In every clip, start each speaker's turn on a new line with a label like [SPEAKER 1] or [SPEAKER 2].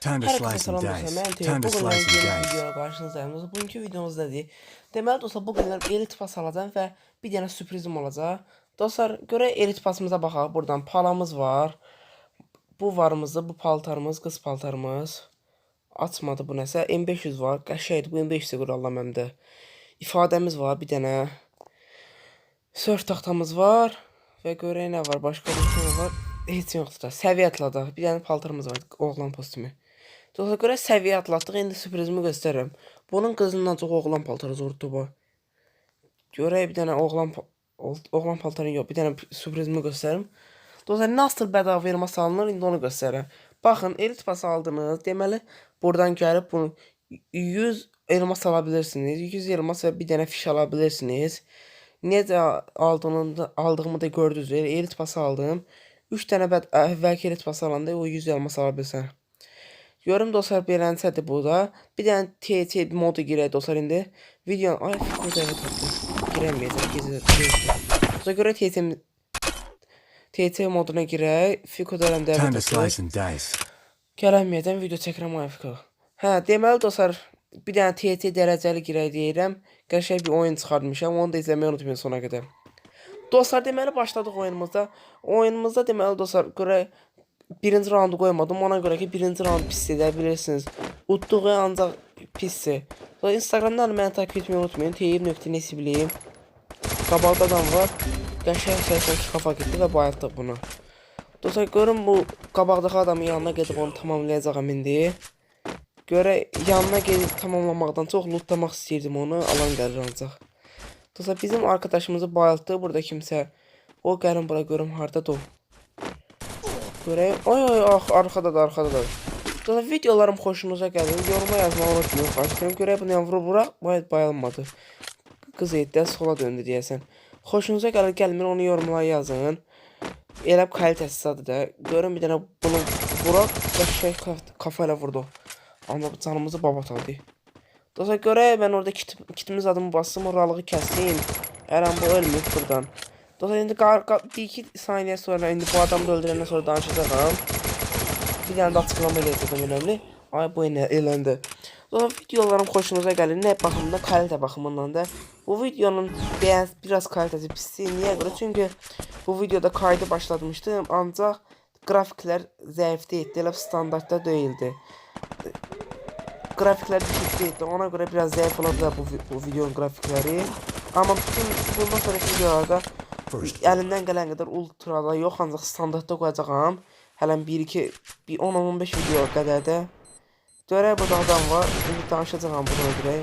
[SPEAKER 1] Time to slice some dice. Time to slice some dice.
[SPEAKER 2] videoya qarşınızdayım. Bugünkü videomuzda deyil. Deməli dostlar, bu günlər elit pas alacağım və bir dənə sürprizim olacaq. Dostlar, görə elit pasımıza baxaq. Buradan palamız var. Bu varımızda, bu paltarımız, qız paltarımız. Açmadı bu nəsə. M500 var. Qəşəngdir. Bu M500 qurallam məndə. İfadəmiz var bir dənə. Sörf taxtamız var. Və görək nə var, başqa bir şey var. Heç yoxdur da. Səviyyə atladıq. Bir dənə paltarımız var, oğlan kostümü. Dostlar görə səviyyə atlatdıq. İndi sürprizimi göstərirəm. Bunun qızından çox oğlan paltarı zordur bu. Görək bir dənə oğlan oğlan paltarı yox, bir dənə sürprizimi göstərim. Dostlar nasıl bedava elma salınır indi onu göstərirəm. Baxın, elit pas aldınız. Deməli, buradan gəlib bunu 100 elma sala bilirsiniz. 100 elmas və bir dənə fiş ala bilirsiniz. Necə aldığımı da, aldığımı da gördünüz. Elit pas aldım. 3 dənə bəd əvvəlki elit pas alanda o 100 elmas ala bilirsən. Görüm dostlar belənsədir bu da. Bir dənə TT modu girək dostlar indi. Video ay fikir də tapdı. Girəməyəcəm gecə. Dostlar görə TT TT moduna girək. Fiko dərəm dəvət. Gələnməyəcəm video çəkirəm ay Fiko. Hə, deməli dostlar bir dənə TT dərəcəli girək deyirəm. Qəşəng bir oyun çıxartmışam. Onu da izləməyi unutmayın sona qədər. Dostlar deməli başladıq oyunumuzda. Oyunumuzda deməli dostlar görə birinci raundu qoymadım. Ona görə ki birinci raund pisdir də bilirsiniz. Utduğu ancaq pisdir. Sonra Instagramdan məni takip etməyi unutmayın. Teyib.nesibliyim. Qabaqda adam var. Qəşəng səslə kafa getdi və bayatdıq bunu. Dostlar görün bu qabaqdakı adamın yanına gedib onu tamamlayacağam indi. Görə yanına gedib tamamlamaqdan çox lootlamaq istəyirdim onu. Alan gəlir ancaq. Dostlar bizim arkadaşımızı bayıltdı burada kimsə. O gəlin bura görüm hardadır o. Görək. Ay ay ax arkada da arkada da. Dostlar videolarım xoşunuza gəlir. Yoruma yazmağı unutmayın. Edirəm. Görək bunu vurub vuraq. Vay bayılmadı. Qız etdə sola döndü deyəsən. Xoşunuza gəlir gəlmir onu yorumlara yazın. Elə kalitəsizdir də. Görün bir dənə bunu vuraq və şey kaf- kafa ilə vurdu. Amma canımızı babat aldı. Dostlar görək mən orada kit, kitimiz adımı bastım, oralığı kəsdim. Hər an bu ölmür buradan. Qar, bir iki saniyə sonra indi bu adamı da öldürəndən sonra danışacağam. Bir dənə də açıqlama eləyəcəm önəmli. Ay bu nə eləndi. Dostlar videolarım xoşunuza gəlir. Nə baxımından, kalite baxımından da. Bu videonun biraz, biraz kalitesi pisdir. Niyə görə? Çünki bu videoda kaydı başlatmışdım. Ancaq qrafiklər zəif deyildi. Elə standartda deyildi. Grafiklər düşük deyildi. Ona görə biraz zəif ola bu, bu videonun grafikləri. Amma bütün bundan sonraki videolarda əlimdən gələn qədər ultrada yox, ancaq standartda qoyacağam. Hələn 1-2, bir 10-15 video qədər də. Görək burada adam var. İndi danışacağam buna görə.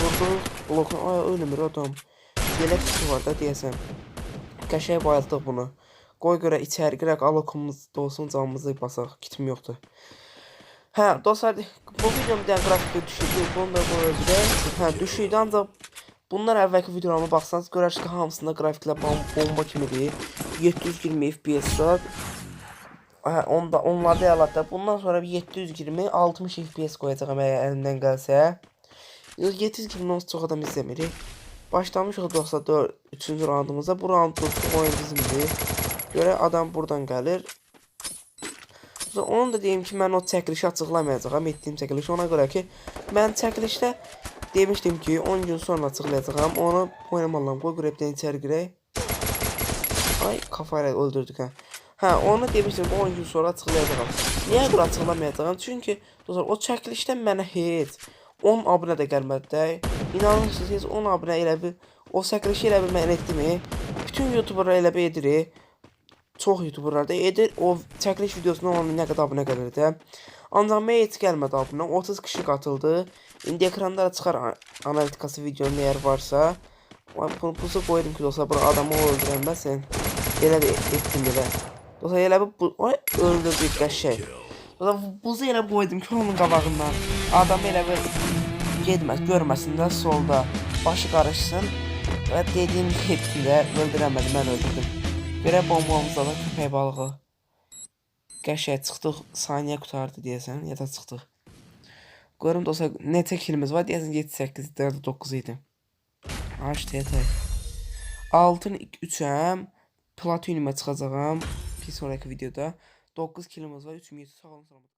[SPEAKER 2] Vurdu, blokun, ay ölmür adam. Yelək kutu var da deyəsən. Qəşəng bayıldıq bunu. Qoy görə içəri girək, alokumuz da olsun, canımızı basaq. Kitim yoxdur. Hə, dostlar, bu videom bir dənə qrafiki düşürdü. Bunu da qoyacağıq. Hə, düşürdü ancaq bunlar əvvəlki videolarıma baxsanız görərsiniz ki, hamısında qrafiklər bom bomba kimidir. 720 FPS var. Hə, onda onlarda əlatda. Bundan sonra bir 720 60 FPS qoyacağam əgər əlimdən gəlsə. 720 onsuz çox adam izləmir. Başlamışıq dostlar 4 3-cü raundumuzda. Bu raund oyun bizimdir. Görə adam buradan gəlir. Onu da deyim ki, mən o çəkilişi açıqlamayacağam, etdiyim çəkilişi ona görə ki, mən çəkilişdə demişdim ki, 10 gün sonra açıqlayacağam. Onu oynamalıram. Qoy qrepdən içəri girək. Ay, kafayla öldürdük hə. Hə, onu demişdim ki, 10 gün sonra açıqlayacağam. Niyə görə açıqlamayacağam? Çünki dostlar, o çəkilişdən mənə heç 10 abunə də gəlmədi də. İnanırsınız, heç 10 abunə elə bir o çəkilişi elə bir mən etdimi? Bütün youtuberlar elə bir edir. Çox youtuberlar da edir. O çəkiliş videosuna 10 minə qədər abunə gəlir də. Ancaq heç gəlmədi abunə. 30 kişi qatıldı. İndi ekranda da çıxar analitikası videonun əgər varsa. Bunu buza qoydum ki, dostlar, bura adamı öldürənməsin. Elə də etdim elə. Dostlar, elə bu... Öldürdük qəşəng. Dostlar, bu- buzu elə qoydum ki, onun qabağından. Adamı elə bir getməz, görməsin də solda. Başı qarışsın. Və dediyim hepsində öldürəmədim, mən öldürdüm. Görə bombamızda da köpək balığı. Qəşəng çıxdıq, saniyə qutardı deyəsən, ya da çıxdıq. Görüm dostlar, neçə kilimiz var? Deyəsən 7-8, 9 idi. HTT. Altın 3-əm. Platinum'a çıxacağam. Bir sonraki videoda. 9 kilimiz var. 3 sağ olun.